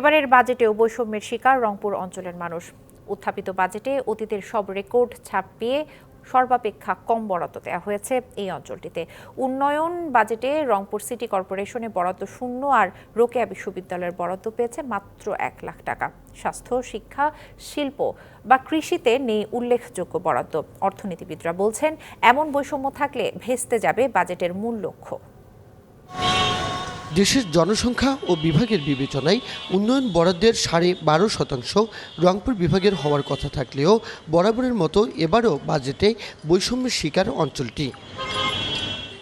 এবারের বাজেটেও বৈষম্যের শিকার রংপুর অঞ্চলের মানুষ। উত্থাপিত বাজেটে অতীতের সব রেকর্ড ছাপিয়ে সর্বাপেক্ষা কম বরাদ্দ দেওয়া হয়েছে এই অঞ্চলটিতে। উন্নয়ন বাজেটে রংপুর সিটি কর্পোরেশনে বরাদ্দ শূন্য আর রোকেয়া বিশ্ববিদ্যালয়ের বরাদ্দ পেয়েছে মাত্র এক লাখ টাকা। স্বাস্থ্য, শিক্ষা, শিল্প বা কৃষিতে নেই উল্লেখযোগ্য বরাদ্দ। অর্থনীতিবিদরা বলছেন, এমন বৈষম্য থাকলে ভেস্তে যাবে বাজেটের মূল লক্ষ্য। দেশের জনসংখ্যা ও বিভাগের বিবেচনায় উন্নয়ন বরাদ্দের সাড়ে বারো শতাংশ রংপুর বিভাগের হওয়ার কথা থাকলেও বরাবরের মতো এবারও বাজেটে বৈষম্যের শিকার অঞ্চলটি।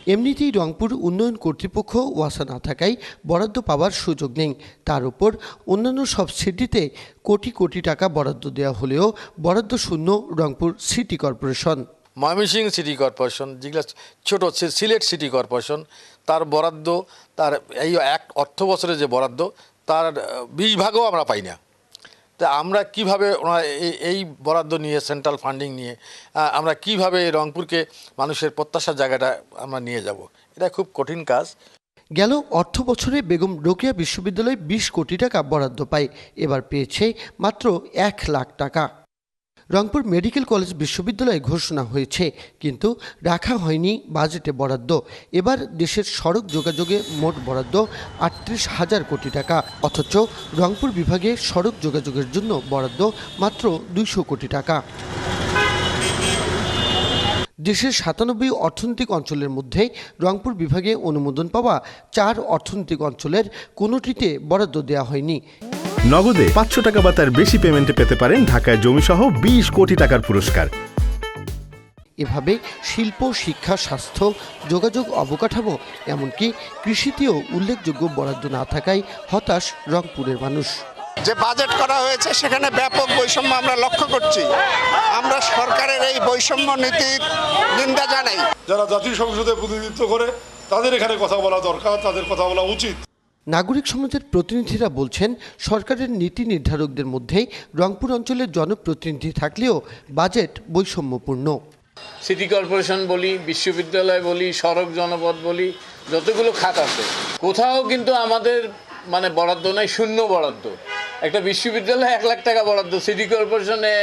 এমনিতেই রংপুর উন্নয়ন কর্তৃপক্ষ ওয়াসা না থাকায় বরাদ্দ পাওয়ার সুযোগ নেই। তার উপর অন্যান্য সব সিটিতে কোটি কোটি টাকা বরাদ্দ দেওয়া হলেও বরাদ্দ শূন্য Rangpur city corporation. Mymensingh city corporation যেগুলো ছোটো সিলেট সিটি কর্পোরেশন, তার বরাদ্দ, তার এই এক অর্থ বছরের যে বরাদ্দ, তার বিশ ভাগও আমরা পাই না। তা আমরা কীভাবে ওনারা এই- এই বরাদ্দ নিয়ে, সেন্ট্রাল ফান্ডিং নিয়ে আমরা কীভাবে এই রংপুরকে মানুষের প্রত্যাশার জায়গাটা আমরা নিয়ে যাব? এটা খুব কঠিন কাজ। গেল অর্থ বছরে বেগম রোকেয়া বিশ্ববিদ্যালয় বিশ কোটি টাকা বরাদ্দ পায়, এবার পেয়েছে মাত্র এক লাখ টাকা। রংপুর মেডিকেল কলেজ বিশ্ববিদ্যালয়ে ঘোষণা হয়েছে, কিন্তু রাখা হয়নি বাজেটে বরাদ্দ। এবার দেশের সড়ক যোগাযোগে মোট বরাদ্দ আটত্রিশ হাজার কোটি টাকা, অথচ রংপুর বিভাগে সড়ক যোগাযোগের জন্য বরাদ্দ মাত্র দুইশো কোটি টাকা। দেশের সাতানব্বই অর্থনৈতিক অঞ্চলের মধ্যে রংপুর বিভাগে অনুমোদন পাওয়া চার অর্থনৈতিক অঞ্চলের কোনোটিতে বরাদ্দ দেওয়া হয়নি। নগদে পাঁচশো টাকা বা তার বেশি পেমেন্টে পেতে পারেন ঢাকায় জমিসহ বিশ কোটি টাকার পুরস্কার। এভাবে শিল্প শিক্ষা স্বাস্থ্য যোগাযোগ অবকাঠামো এমনকি কৃষিতেও উল্লেখযোগ্য বরাদ্দ না থাকায় হতাশ রংপুরের মানুষ। যে বাজেট করা হয়েছে সেখানে ব্যাপক বৈষম্য আমরা লক্ষ্য করছি। আমরা সরকারের এই বৈষম্য নীতির নিন্দা জানাই। যারা জাতীয় সংসদে প্রতিনিধিত্ব করে তাদের এখানে কথা বলা দরকার তাদের কথা বলা উচিত। নাগরিক সমাজের প্রতিনিধিরা বলছেন সরকারের নীতি নির্ধারকদের মধ্যেই রংপুর অঞ্চলের জনপ্রতিনিধি থাকলেও বাজেট বৈষম্যপূর্ণ। সিটি কর্পোরেশন বলি বিশ্ববিদ্যালয় বলি সড়ক জনপথ বলি যতগুলো খাত আছে কোথাও কিন্তু আমাদের মানে বরাদ্দ নাই শূন্য বরাদ্দ। একটা বিশ্ববিদ্যালয়ে এক লাখ টাকা বরাদ্দ সিটি কর্পোরেশনে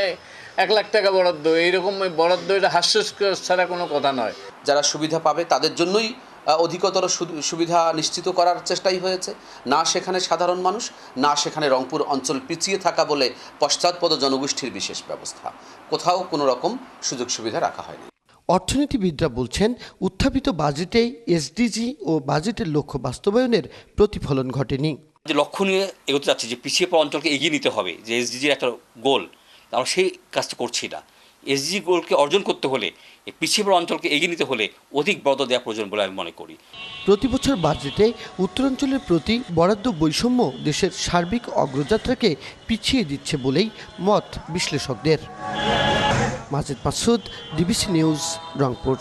এক লাখ টাকা বরাদ্দ এইরকম বরাদ্দ এটা হাস্যস্কর ছাড়া কোনো কথা নয়। যারা সুবিধা পাবে তাদের জন্যই অধিকতর সু- সুবিধা নিশ্চিত করার চেষ্টাই হয়েছে। না সেখানে সাধারণ মানুষ না সেখানে রংপুর অঞ্চল পিছিয়ে থাকা বলে পশ্চাৎপদ জনগোষ্ঠীর বিশেষ ব্যবস্থা। কোথাও কোনো রকম সুযোগ সুবিধা রাখা হয়নি। অর্থনীতিবিদরা বলছেন উত্থাপিত বাজেটে এসডিজি ও বাজেটের লক্ষ্য বাস্তবায়নের প্রতিফলন ঘটেনি। যে লক্ষ্য নিয়ে এগোতে যাচ্ছি যে পিছিয়ে পড়া অঞ্চলকে এগিয়ে নিতে হবে যে এসডিজির একটা গোল আমরা সেই কাজটা করছি না। এসডিজি গোলকে অর্জন করতে হলে পিছিয়ে পড়া অঞ্চলকে এগিয়ে নিতে হলে অধিক বরাদ্দ দেওয়া প্রয়োজন বলে আমি মনে করি। প্রতি বছর বাজেটে উত্তরাঞ্চলের প্রতি বরাদ্দ বৈষম্য দেশের সার্বিক অগ্রযাত্রাকে পিছিয়ে দিচ্ছে বলেই মত বিশ্লেষকদের। Majed Masud, DBC news Rangpur.